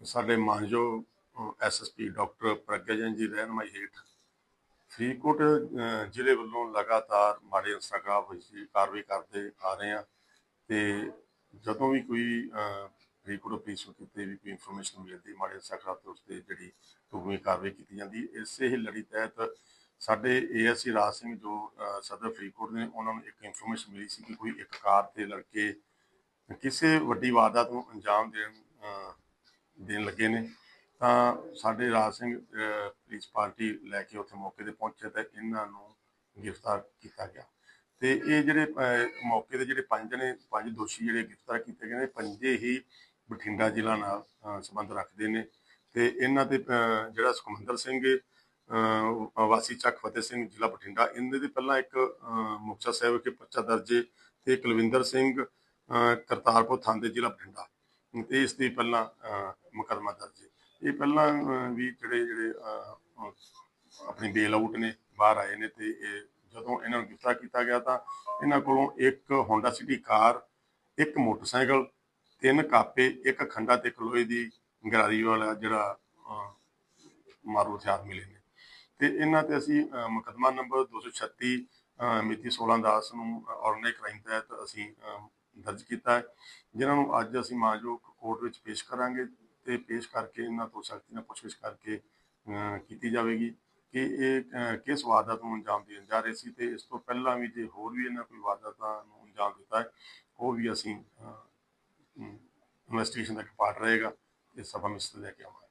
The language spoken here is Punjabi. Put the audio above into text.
ਸਾਡੇ ਮਾਨਯੋਗ ਐਸਐਸਪੀ ਡਾਕਟਰ ਪ੍ਰਗਿਆ ਜੈਨ ਜੀ ਰਹਿਨਮਾਈ ਹੇਠ ਫਰੀਦਕੋਟ ਜ਼ਿਲ੍ਹੇ ਵੱਲੋਂ ਲਗਾਤਾਰ ਮਾੜੇ ਅਨਸਰਾਂ ਖਿਲਾਫ ਕਾਰਵਾਈ ਕਰਦੇ ਆ ਰਹੇ ਹਾਂ ਤੇ ਜਦੋਂ ਵੀ ਕੋਈ ਫਰੀਦਕੋਟ ਪੁਲਿਸ ਨੂੰ ਕਿਤੇ ਵੀ ਕੋਈ ਇਨਫੋਰਮੇਸ਼ਨ ਮਿਲਦੀ ਮਾੜੇ ਅਨਸਰਾਂ ਖਿਲਾਫ ਤੇ ਉਸ ਤੇ ਜਿਹੜੀ ਢੁਕਵੀਂ ਕਾਰਵਾਈ ਕੀਤੀ ਜਾਂਦੀ ਇਸੇ ਹੀ ਲੜੀ ਤਹਿਤ ਸਾਡੇ ਏਐਸਸੀ ਰਾਜ ਸਿੰਘ ਜੋ ਸਦਰ ਫਰੀਦਕੋਟ ਨੇ ਉਹਨਾਂ ਨੂੰ ਇੱਕ ਇਨਫੋਰਮੇਸ਼ਨ ਮਿਲੀ ਸੀ ਕਿ ਕੋਈ ਇੱਕ ਕਾਰ ਤੇ ਲੜਕੇ ਕਿਸੇ ਵੱਡੀ ਵਾਰਦਾਤ ਨੂੰ ਅੰਜਾਮ ਦੇਣ ਦੇਣ ਲੱਗੇ ਨੇ। ਤਾਂ ਸਾਡੇ ਰਾਜ ਸਿੰਘ ਪੁਲਿਸ ਪਾਰਟੀ ਲੈ ਕੇ ਉੱਥੇ ਮੌਕੇ ਤੇ ਪਹੁੰਚੇ ਤੇ ਇਹਨਾਂ ਨੂੰ ਗ੍ਰਿਫਤਾਰ ਕੀਤਾ ਗਿਆ। ਤੇ ਇਹ ਜਿਹੜੇ ਮੌਕੇ ਤੇ ਜਿਹੜੇ ਪੰਜ ਨੇ ਪੰਜ ਦੋਸ਼ੀ ਜਿਹੜੇ ਗ੍ਰਿਫਤਾਰ ਕੀਤੇ ਗਏ ਨੇ, ਪੰਜੇ ਹੀ ਬਠਿੰਡਾ ਜ਼ਿਲ੍ਹਾ ਨਾਲ ਸੰਬੰਧ ਰੱਖਦੇ ਨੇ। ਤੇ ਇਹਨਾਂ ਤੇ ਜਿਹੜਾ ਸੁਖਮੰਦਰ ਸਿੰਘ ਵਾਸੀ ਚੱਕ ਫਤਿਹ ਸਿੰਘ ਜ਼ਿਲ੍ਹਾ ਬਠਿੰਡਾ, ਇਹਨਾਂ ਦੇ ਪਹਿਲਾਂ ਇੱਕ ਮੁਕਤਸਰ ਸਾਹਿਬ ਵਿਖੇ ਪਰਚਾ ਦਰਜੇ ਹੈ। ਤੇ ਕੁਲਵਿੰਦਰ ਸਿੰਘ ਕਰਤਾਰਪੁਰ ਥਾਂ ਥਾਣੇ ਜ਼ਿਲ੍ਹਾ ਬਠਿੰਡਾ। ਇਸ ਦੀ ਪਹਿਲਾਂ ਅਹ, ਮੁਕੱਦਮਾ ਦਰਜ ਹੈ। ਇਹ ਪਹਿਲਾਂ ਵੀ ਜਿਹੜੇ ਜਿਹੜੇ ਅਹ, ਆਪਣੀ ਬੇਲ ਆਊਟ ਨੇ ਬਾਹਰ ਆਏ ਨੇ ਤੇ ਇਹ ਜਦੋਂ ਇਹਨਾਂ ਨੂੰ ਗ੍ਰਿਫਤਾਰ ਕੀਤਾ ਗਿਆ ਤਾਂ ਇਹਨਾਂ ਕੋਲੋਂ ਇੱਕ ਹੋਂਡਾ ਸਿਟੀ ਕਾਰ ਇੱਕ ਮੋਟਰਸਾਈਕਲ ਤਿੰਨ ਕਾਪੇ ਇੱਕ ਖੰਡਾ ਤੇ ਇੱਕ ਲੋਹੇ ਦੀ ਗਰਾਰੀ ਵਾਲਾ ਜਿਹੜਾ ਮਾਰੂ ਹਥਿਆਰ ਮਿਲੇ ਨੇ। ਤੇ ਇਹਨਾਂ ਤੇ ਅਸੀਂ ਅਹ, ਮੁਕੱਦਮਾ ਨੰਬਰ 236 ਅਹ, ਮਿਤੀ 16 10 ਨੂੰ ਆਰਗੇਨਾਈਜ਼ ਕ੍ਰਾਈਮ ਤਹਿਤ ਅਸੀਂ ਦਰਜ ਕੀਤਾ ਹੈ, ਜਿਨ੍ਹਾਂ ਨੂੰ ਅੱਜ ਅਸੀਂ ਮਾਨਯੋਗ ਕੋਰਟ ਵਿੱਚ ਪੇਸ਼ ਕਰਾਂਗੇ ਤੇ ਪੇਸ਼ ਕਰਕੇ ਇਹਨਾਂ ਤੋਂ ਸਖਤੀ ਨਾਲ ਪੁੱਛਗਿੱਛ ਕਰਕੇ ਕੀਤੀ ਜਾਵੇਗੀ ਕਿ ਇਹ ਕਿਸ ਵਾਰਦਾਤ ਨੂੰ ਅੰਜਾਮ ਦੇਣ ਜਾ ਰਹੇ ਸੀ ਤੇ ਇਸ ਤੋਂ ਪਹਿਲਾਂ ਵੀ ਜੇ ਹੋਰ ਵੀ ਇਹਨਾਂ ਕੋਈ ਵਾਰਦਾਤਾਂ ਨੂੰ ਅੰਜਾਮ ਦਿੱਤਾ ਹੈ, ਉਹ ਵੀ ਅਸੀਂ ਇਨਵੈਸਟੀਗੇਸ਼ਨ ਦਾ ਇੱਕ ਪਾਰਟ ਰਹੇਗਾ ਤੇ ਸਭਾ ਮਿਸਟਰ ਲੈ ਕੇ ਆਵਾਂਗੇ।